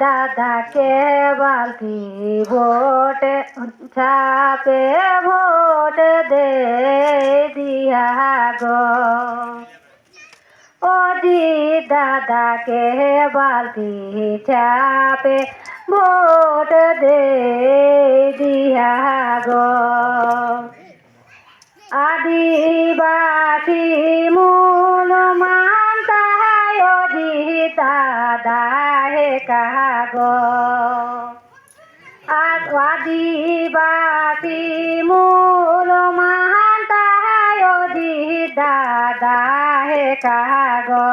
দাদাকে বালতি ভোট ছাপে ভোট দে দিয়া গো। ওজি দাদাকে বালতি ছাপে ভোট দে দিয়া গো। আদিবাসী মূল মানতায় অজি দাদা হে কাগো আদিবাসী মূল মানতায় অজি দাদা হে কাগো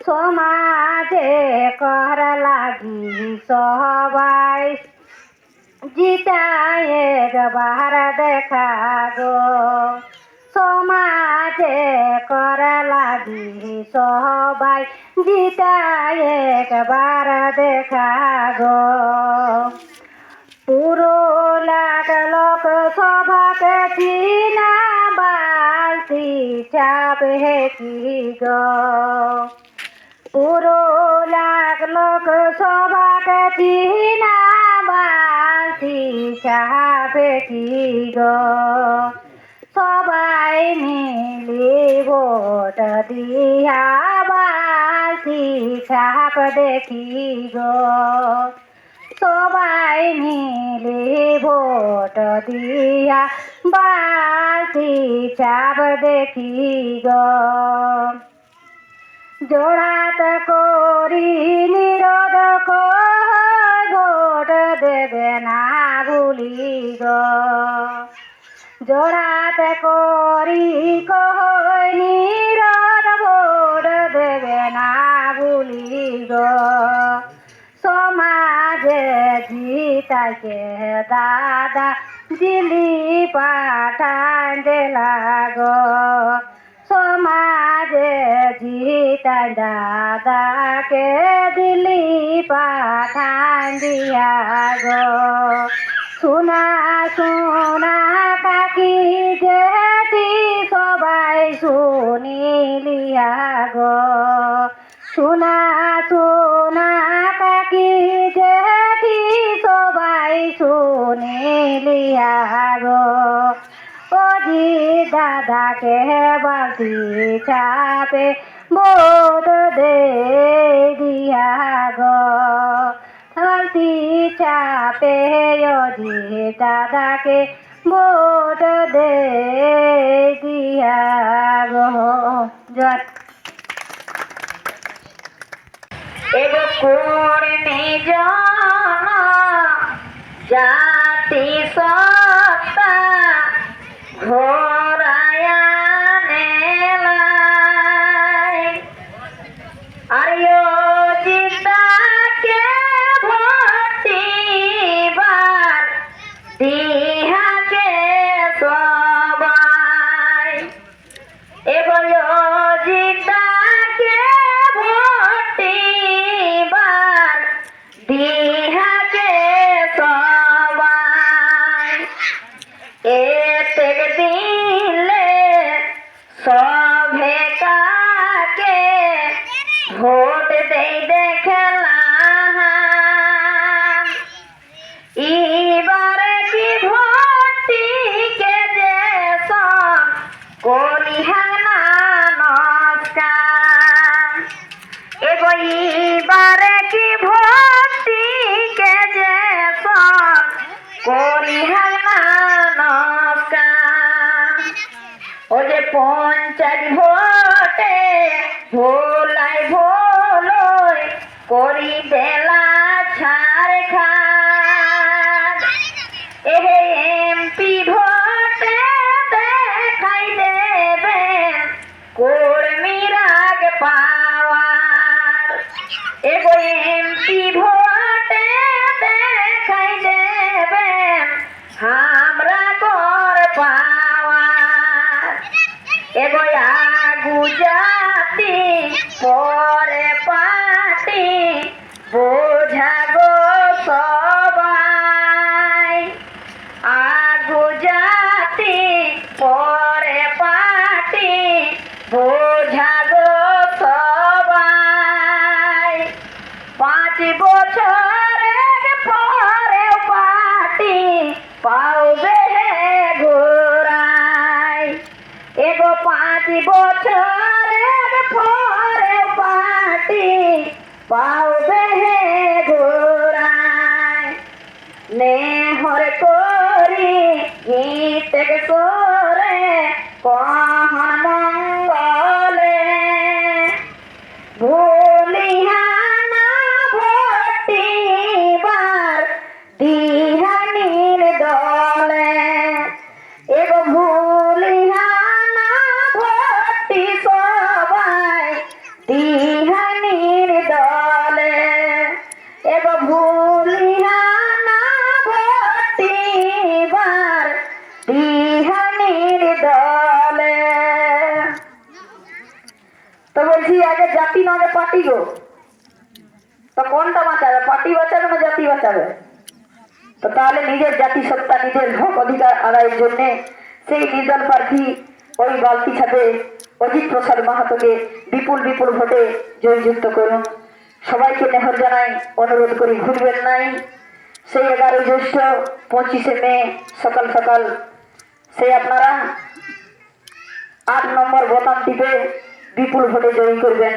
সমাজে কর লাগি সবাই জিতায় একবার দেখা গো সমাজে কর লাগি সবাই জিতায় একবার দেখা গো। পুরো লাগ লোক সভাকে চিনা বালতি চাপ হে কি গো। পুরো লাখ লোক সভাকে চিনা বালতি চাপে কি গো। সবাই মিলি ভোট দিয়া বালতি চাপ দেখি গো। সবাই মিলি ভোট দিয়া বালতি চাপ দেখি গো। জোড়াত করি নিরোধ ভোট দেবে না ভুলি গো। জোড়াত করি কই নিরোধ ভোট দেবে না গো সমাজে জিতাইকে দাদা, দিলি পাঠান দিলা গো সমাজে জিতাই দাদাকে, দিলি পাঠান দিয়া গো। শোনা শোনা কাকি যেটি সবাই শুনিলিয়া গো শোনা শোনা কাকি যেটি সবাই শুনিলিয়া গো ওজি দাদাকে বালতি চাপে বোধ দে দিয়া গো বালতি চাপে অধি দাদাকে ভোট দে দিয়া গো জয়। এগো কর্মে জন জাতি সত্তা সভে কাকে ভোট দেই দেখলাম এবারে কি ভোটিকে যে সব করিহানা নমস্কার। এগো, এবারে কি ভোটিকে যে সব করিহানা নমস্কার। ও যে পঞ্চায়েত ভোটে ভোলাই ভোলই করি দেলা ছাড় খান এহে এমপি ভোটে দেখাই দেবেন কর্মীরাগ পাওয়ার। এগো এগো গুজাতি পরে পাঁচ বছরের দলে তো বলছি, আগে জাতি না আগে পার্টি গো। তো কোনটা বাঁচাবে? পার্টি বাঁচাবে না জাতি বাঁচাবে? তো তাহলে নিজের জাতি সত্তা নিজের হক অধিকার আদায়ের জন্য সেই নির্দল প্রার্থী ওই বালতি সাথে অজিত প্রসাদ মাহাতোকে বিপুল বিপুল ভোটে জয়যুক্ত করুন। সবাইকে নেহর জানাই, অনুরোধ করি, ভুলবেন নাই। সেই এগারোই জ্যৈষ্ঠ পঁচিশে মে, সকাল সকাল সেই আপনারা আট নম্বর বোতাম টিপে বিপুল ভোটে জয়ী করবেন।